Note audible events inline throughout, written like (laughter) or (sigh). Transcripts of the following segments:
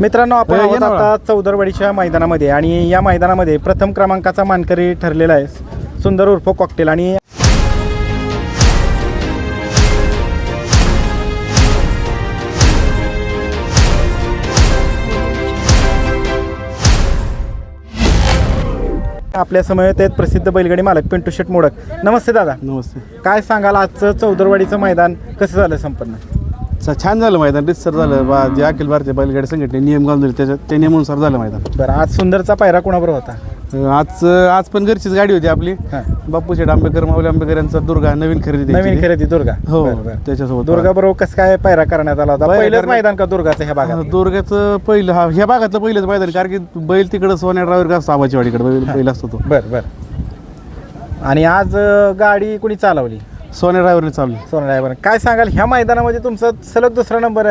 मित्रांनो आपण आहोत आता चौदरवाडीच्या मैदानामध्ये आणि या मैदानामध्ये प्रथम क्रमांकाचा मानकरी ठरलेला आहे सुंदर उर्फ कॉकटेल. आणि आपल्या समवेत आहेत प्रसिद्ध बैलगाडी मालक पिंटू शेट मोडक. नमस्ते दादा. नमस्ते. काय सांगाल आजचं चौदरवाडीचं मैदान? कसं झालं संपन्न? छान झालं मैदान. रितसर झालं बा जे अखिल भारतीय बैलगाडी संघटने नियम घालून दिले त्याच्या त्या नियमानुसार झालं मैदान. बरं आज सुंदरचा पायरा कोणाबरोबर होता? अं, आज आज पण घरचीच गाडी होती आपली. हां. बापू शेठ आंबेकर माऊली आंबेकर यांचा दुर्गा नवीन खरेदी नवीन. खरेदी दुर्गा. हो बरं, बरं. त्याच्यासोबत दुर्गा बरोबर कसं काय पायरा करण्यात आला होता? पायरा पहिलंच करण्यात- मैदान का दुर्गाचं ह्या भागात दुर्गाचं पहिलं हा ह्या भागातलं पहिलंच मैदान कारण की बैल तिकडं सोन्या ड्रायव्हर का साबाची वाडीकडे बैल बैल असतो तो. बर बर. आणि आज अं, गाडी कुणी चालवली? सोन्या ड्रायव्हरने चालली सोना ड्रायव्हर काय सांगाल ह्या मैदानामध्ये तुमचा सलग दुसरा नंबर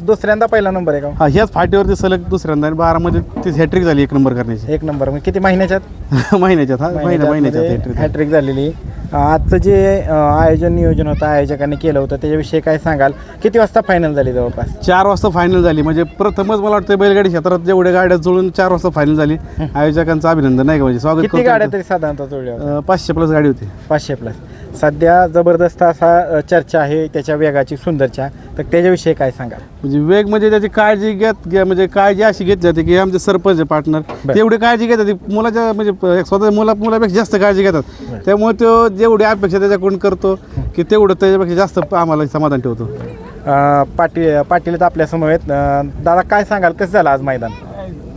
दुसऱ्यांदा पहिला नंबर आहे का? हा ह्याच फाटीवरती सलग दुसऱ्यांदा आणि बारामध्ये ती हॅट्रिक झाली एक नंबर करण्याची. एक नंबर. मग किती महिन्याच्यात? (laughs) महिन्याच्यात हा महिन्या महिन्याच्यात हॅट्रिक हॅट्रिक झालेली. आजचं जे अं, आयोजन नियोजन होतं आयोजकांनी केलं होतं त्याच्याविषयी काय सांगाल? किती वाजता फायनल झाली जवळपास? चार वाजता फायनल झाली. म्हणजे प्रथमच मला वाटतं बैलगाडी क्षेत्रात जेवढ्या गाड्या जुळून चार वाजता फायनल झाली. आयोजकांचं अभिनंदन नाही का? म्हणजे स्वागत किती करतो. गाड्या तरी साधारणतः जुळल्या होत्या? अं, पाचशे प्लस गाडी होती. पाचशे प्लस सध्या जबरदस्त असा चर्चा आहे त्याच्या वेगाची सुंदरच्या. तर त्याच्याविषयी काय सांगाल? म्हणजे वेग म्हणजे त्याची काळजी घेत घ्या- म्हणजे काळजी अशी घेतली जाते की आमचे सरपंच पार्टनर. बरं. तेवढी काळजी घेतात ती मुलाच्या म्हणजे स्वतः मुला मुलापेक्षा जास्त काळजी घेतात. त्यामुळे तो जेवढी अपेक्षा त्याच्याकडून करतो की तेवढं त्याच्यापेक्षा जास्त आम्हाला समाधान ठेवतो. अ, पाटील पाटील तर आपल्यासमोर आहेत. दादा काय सांगाल? कसं झालं आज मैदान?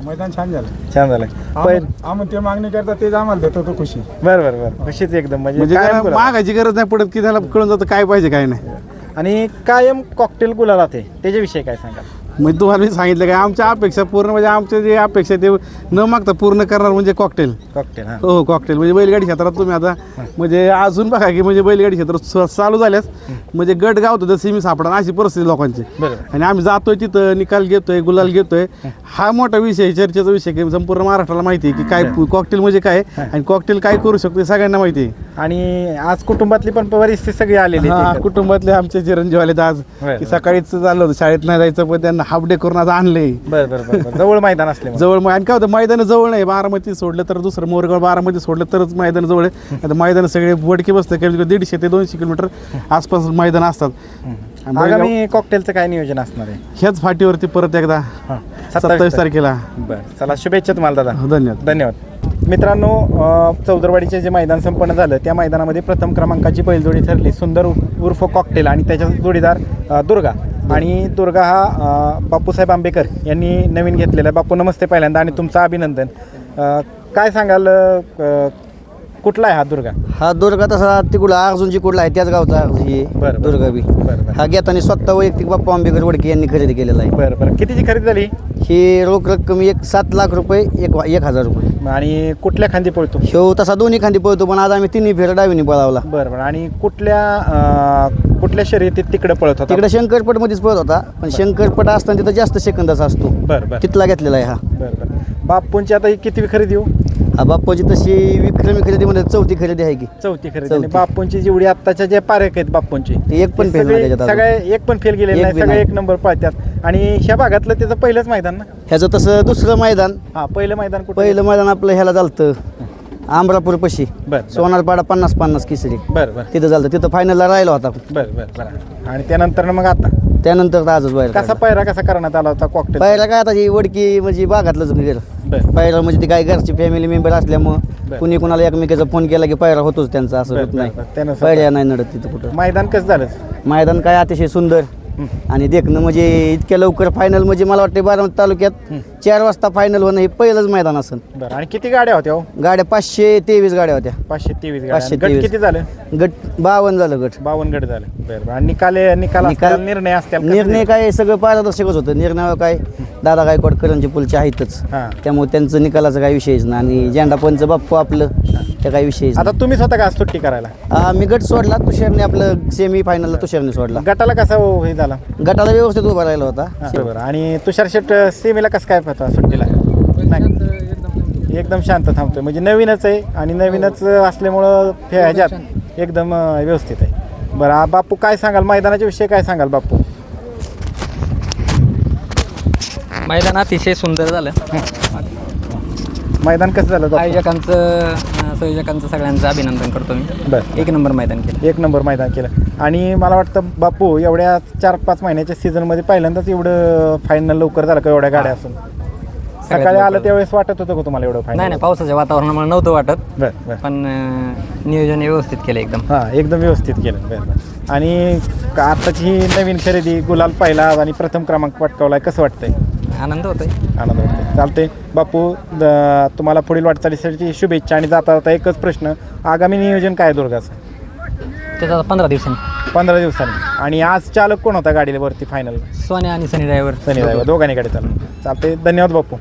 मैदान छान झालं. छान झालं. पण आम्ही ते मागणी करता तेच आम्हाला देतो तो खुशी. बरं बरं बरं. खुशीच एकदम. म्हणजे म्हणजे कायम त्याला गुलाल. मागायची गरज नाही पडत की त्याला कळून जातं काय पाहिजे काय नाही. आणि कायम कॉकटेल गुलाला ते त्याच्याविषयी काय सांगाल? म्हणजे तुम्हाला मी सांगितलं काय आमच्या अपेक्षा पूर्ण म्हणजे आमच्या जे अपेक्षा ते न मागता पूर्ण करणार म्हणजे कॉकटेल कॉकटेल हां. कॉकटेल म्हणजे बैलगाडी क्षेत्रात तुम्ही आता म्हणजे अजून बघा की म्हणजे बैलगाडी क्षेत्रात स- चालू झाल्यास म्हणजे गट गावतो जसं मी सापडा अशी परिस्थिती लोकांची. बरोबर. आणि आम्ही जातोय तिथं निकाल घेतोय गुलाल घेतोय. हा. मोठा विषय आहे, चर्चेचा विषय की संपूर्ण महाराष्ट्राला माहिती आहे की काय कॉकटेल म्हणजे काय आणि कॉकटेल काय करू शकतो हे सगळ्यांना माहिती आहे. आणि आज कुटुंबातली पण परिस्थिती सगळी आलेली हा. कुटुंबातले आमचे चिरंजीव आले आज. की. सकाळीच चाललं होतं शाळेत नाही जायचं पण त्यांना हाफ डे करून आज आणले बरं बरं बरं बरं. जवळ मैदान असले जवळ मग आणि काय होतं मैदान जवळ नाही बारामती सोडलं तर दुसरं मोरगाव बारामती सोडलं तरच मैदान जवळ आहे. आता मैदान सगळे वडके बसतं कमी दीडशे ते दोनशे किलोमीटर आसपास मैदान असतात. आणि बैलगाव- आगामी कॉकटेलचं काय नियोजन असणार आहे? ह्याच फाटीवरती परत एकदा हां सत्तावीस तारखेला. बरं चला शुभेच्छा तुम्हाला दादा. हो, धन्यवाद. धन्यवाद. मित्रांनो अ, चौदरवाडीचे जे मैदान संपन्न झालं त्या मैदानामध्ये प्रथम क्रमांकाची बैलजोडी ठरली सुंदर उर्फ- उर्फ कॉकटेल आणि त्याच्या जोडीदार अ, दुर्गा. आणि दुर्गा हा बापूसाहेब आंबेकर यांनी नवीन घेतलेला आहे. बापू नमस्ते पहिल्यांदा आणि तुमचं अभिनंदन. अ, काय सांगाल अ, कुठला आहे हा दुर्गा? हा दुर्गा तसा तिकडला अर्जुनजी कुठला आहे त्याच गावचा ही बरं, बरं. दुर्गा बी. बरं बरं. हा घेताना स्वतः वैयक्तिक बाप्पा आंबेकर वडके यांनी खरेदी केलेला आहे. बरं बरं. कितीची खरेदी झाली? ही रोख रक्कम एक सात लाख रुपये एक एक हजार रुपये. आणि कुठल्या खांदी पळतो? ह्यो तसा दोन्ही खांदी पळतो पण आज आम्ही तिन्ही फेर डावीने पळावला. बरं बरं. आणि कुठल्या अ, कुठल्या शर्यतीत तिकडे पळत होता? तिकडे शंकरपटमध्येच पळत होता. पण शंकरपट असताना तिथं जास्त सेकंदाचा असतो. बरं बरं. तिथला घेतलेला आहे हा. बरं बरं. बापूंची आता ही किती खरेदी हो? हा बाप्पाची तशी विक्रमी खरेदी म्हणजे चौथी खरेदी आहे की. चौथी खरेदी. आणि चौथी. बापूंची जेवढी आत्ताच्या जे पारक आहेत बापूंची ते एक पण फेल नाही सगळे- त्याच्यात अजून. सगळे एक पण फेल गेलेले एक नाही बी सगळे नाही. एक नंबर पळतात. आणि ह्या भागातलं त्याचं पहिलंच मैदान ना? ह्याचं तसं दुसरं मैदान. हा पहिलं मैदान कुठं? पहिलं मैदान आपलं ह्याला झालतं. अमरापूर पशी. बरं सोनारपाडा पन्नास पन्नास किसरी. बरं बरं. तिथं झालं तिथं फायनलला राहिला होता बरं बरं बरं. आणि त्यानंतर मग आता? त्यानंतर तर आजच बाहेर कसा काढला. पायरा कसा करण्यात आला होता कॉकटेल पायरा काय आता ही वडकी म्हणजे बागातलंच गेलं. बरं. पायरा म्हणजे ती काय घरची फॅमिली मेंबर बरं. असल्यामुळं कुणी कुणाला एकमेकाचा फोन केला की पायरा होतोच त्यांचा असं होत नाही. त्यानुसार पायऱ्या नाही नडत तिथं कुठं. मैदान कसं झालं? मैदान काय अतिशय सुंदर आणि देखणं म्हणजे इतक्या लवकर फायनल म्हणजे मला वाटतं बारामती तालुक्यात चार वाजता फायनल होणं हे पहिलंच मैदान असेल बरं आणि किती गाड्या होत्या हो? गाड्या पाचशे तेवीस गाड्या होत्या. पाचशे तेवीस पाचशे गाड्या गट तेवीस. किती झालं? गट बावन्न झालं गट. बावन्न गट झालं. बरं बरं. आणि निकाल निकाल निकाल- असतील, निर्णय असतील कसं निर्णय? काय सगळं पारदर्शकच होतं. निर्णय काय दादा गायकवाड करंजी पुलचे आहेतच. हां. त्यामुळे त्यांचं निकालाचा काही विषयच नाही. आणि झेंडा पंच बाप्पू आपलं त्या काही विषयच आता तुम्हीच होता का सुट्टी करायला? नाही आ, मी गट सोडला. तुषारने आपलं सेमी फायनलला तुषारने सोडला. गटाला कसा हो- हे झाला? गटाला व्यवस्थित उभा राहिला होता. बरोबर आणि तुषार शेट सेमीला कसं काय होता सुट्टीला. नाही. एकदम शांत थांबतोय. म्हणजे नवीनच आहे आणि नवीनच असल्यामुळं हे ह्याच्यात एकदम व्यवस्थित आहे. बरं बापू काय सांगाल? मैदानाच्या विषयी काय सांगाल बापू? मैदान अतिशय सुंदर झालं. मैदान कसं झालं? आयोजकांचं संयोजकांचं सगळ्यांचं अभिनंदन करतो मी. बरं. एक नंबर मैदान केलं. एक नंबर मैदान केलं. आणि मला वाटतं बापू एवढ्या चार पाच महिन्याच्या सीझनमध्ये पहिल्यांदाच एवढं फायनल लवकर झालं का एवढ्या गाड्या असून? सकाळी आलं. त्यावेळेस वाटत होतं का तुम्हाला एवढं नाही फायनल नाही पावसाच्या वातावरणामुळे नव्हतं वाटत बरं बरं. पण अं, नियोजन व्यवस्थित केलं एकदम. हां एकदम व्यवस्थित केलं बरं बरं. आणि का- आत्ताची ही नवीन खरेदी गुलाल पाहिला आणि प्रथम क्रमांक पटकावलाय कसं वाटतंय? आनंद होतोय. आनंद वाटतंय चालते बापू द- तुम्हाला पुढील वाटचालीसाठी शुभेच्छा आणि जाता जाता एकच प्रश्न आगामी नियोजन काय आहे दुर्गाचं? त्याचा पंधरा दिवसांनी. पंधरा दिवसांनी. आणि आज चालक कोण होता गाडीवरती फायनल सोन्या आणि सनी ड्रायव्हर सनी ड्रायव्हर दोघांनी गाडी चालू चालते धन्यवाद बापू.